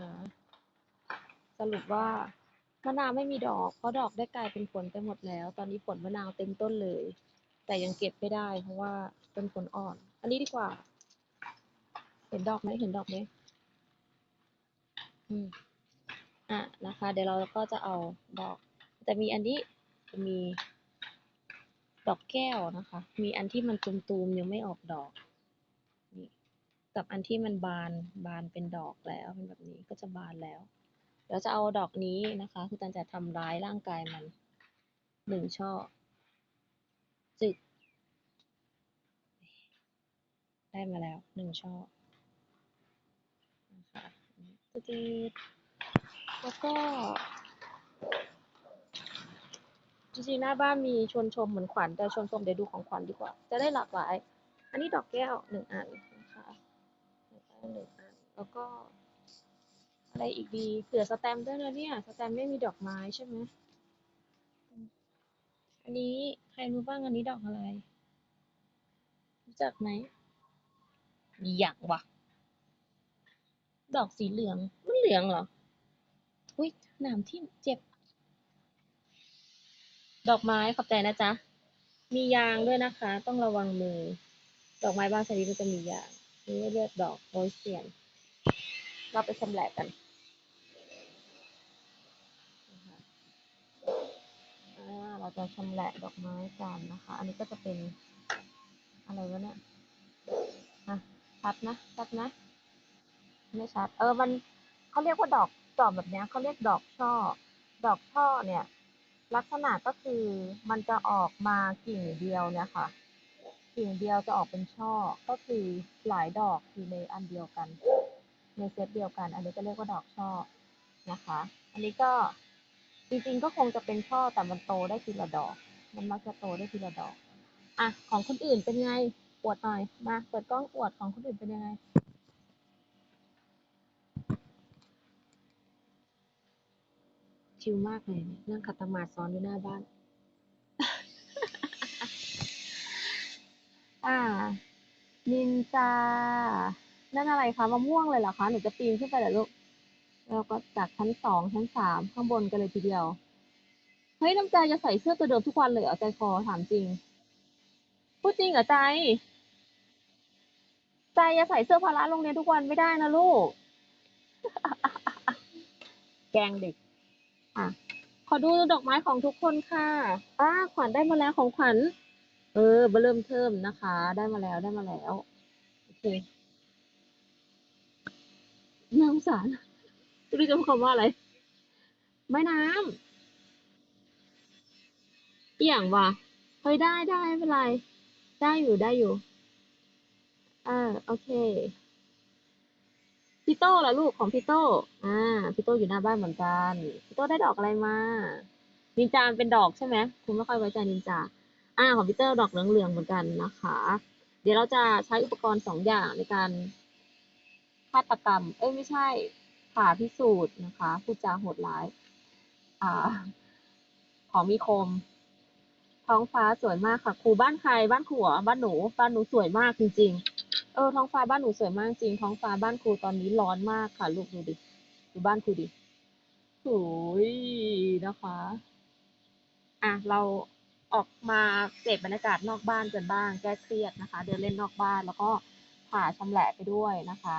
นะคะสรุปว่ามะนาวไม่มีดอก เพราะดอกได้กลายเป็นผลไปหมดแล้ว ตอนนี้ผลมะนาวเต็มต้นเลย แต่ยังเก็บไม่ได้ เพราะว่าเป็นผลอ่อน อันนี้ดีกว่า เห็นดอกไหมเห็นดอกไหมอืมอะนะคะ เดี๋ยวเราก็จะเอาดอกแต่มีอันนี้จะมีดอกแก้วนะคะ มีอันที่มันตุมๆยังไม่ออกดอก กับอันที่มันบานบานเป็นดอกแล้วเป็นแบบนี้ก็จะบานแล้วเดี๋ยวจะเอาดอกนี้นะคะคือตันจะทำร้ายร่างกายมันหนึ่งช่อ จึก ได้มาแล้วหนึ่งช่อนะคะตืดแล้วก็จริงๆหน้าบ้านมีชวนชมเหมือนขวัญแต่ชวนชมเดี๋ยวดูของขวัญดีกว่า จะได้หลากหลาย อันนี้ดอกแก้วหนึ่งอัน หนึ่งอันแล้วก็ อะไรอีกดีเผื่อสแตมป์ด้วยนะเนี่ย สแตมป์ไม่มีดอกไม้ใช่ไหมอืมอันนี้ใครรู้บ้างอันนี้ดอกอะไร รู้จักไหมมีอย่างวะดอกสีเหลือง มันเหลืองเหรอ อุ้ยหนามทิ่มเจ็บ ดอกไม้ขอบใจนะจ๊ะ มียางด้วยนะคะ ต้องระวังมือ ดอกไม้บางชนิดมันจะมียาง นี่เรียกดอกโรยเซียน เราไปชำแหละกันเราจะชำแหละดอกไม้กันนะคะ อันนี้ก็จะเป็นอะไรวะเนี่ยอะชัดนะชัดนะไม่ชัด เออ มันเขาเรียกว่าดอกดอกแบบนี้เขาเรียกดอกช่อ ดอกช่อเนี่ย ลักษณะก็คือมันจะออกมากิ่งเดียวเนี่ยค่ะ กิ่งเดียวจะออกเป็นช่อ ก็คือหลายดอกอยู่ในอันเดียวกัน ในเซตเดียวกัน อันนี้ก็เรียกว่าดอกช่อนะคะ อันนี้ก็จริงๆก็คงจะเป็นช่อแต่มันโตได้ทีละดอก มันมักจะโตได้ทีละดอก อะของคนอื่นเป็นไงอวดหน่อยมาเปิดกล้องอวดของคนอื่นเป็นยังไงชิลมากเลยเนี่ยนั่งขัดสมาธิซ้อนอยู่หน้าบ้าน อ่า นินจา นั่นอะไรคะมะม่วงเลยเหรอคะ หนูจะปีนขึ้นไปเหรอลูก แล้วก็จากชั้นสองชั้นสามข้างบนกันเลยทีเดียว เฮ้ยน้ำใจจะใส่เสื้อตัวเดิมทุกวันเลยเหรอใจคอถามจริง พูดจริงเหรอใจ ใจจะใส่เสื้อพละโรงเรียนทุกวันไม่ได้นะลูก แกงเด็ก อะ ขอดูดอกไม้ของทุกคนค่ะอ่าขวัญได้มาแล้วของขวัญ เออเบอร์เริ่มเทิมนะคะ ได้มาแล้วได้มาแล้ว โอเคน่าสารไม่รู้จะพูดคำว่าอะไรไม้น้ำอหย่างวะเฮ้ยได้ได้ไม่เป็นไร ได้อยู่ได้อยู่เออโอเคพี่โต้ล่ะลูกของพี่โต้อ่าพี่โต้อยู่หน้าบ้านเหมือนกันพี่โต้ได้ดอกอะไรมานินจาเป็นดอกใช่ไหมคุณไม่ค่อยไว้ใจนินจา อ่าของพี่เตอร์ดอกเหลืองๆเหมือนกันนะคะ เดี๋ยวเราจะใช้อุปกรณ์สองอย่างในการฆาตกรรม เอ้ยไม่ใช่ผ่าพิสูจน์นะคะพูดจาโหดร้าย อ่า ของมีคม ท้องฟ้าสวยมากค่ะครูบ้านใครบ้านครูเหรอบ้านหนู บ้านหนูสวยมากจริง ๆ เออท้องฟ้าบ้านหนูสวยมากจริง ท้องฟ้าบ้านครูตอนนี้ร้อนมากค่ะ ลูกดูดิดูบ้านครูดิสวยนะคะ อะเรา ออกมาเสพบรรยากาศนอกบ้านกันบ้างแก้เครียดนะคะ เดินเล่นนอกบ้านแล้วก็ผ่าชำแหละไปด้วยนะคะ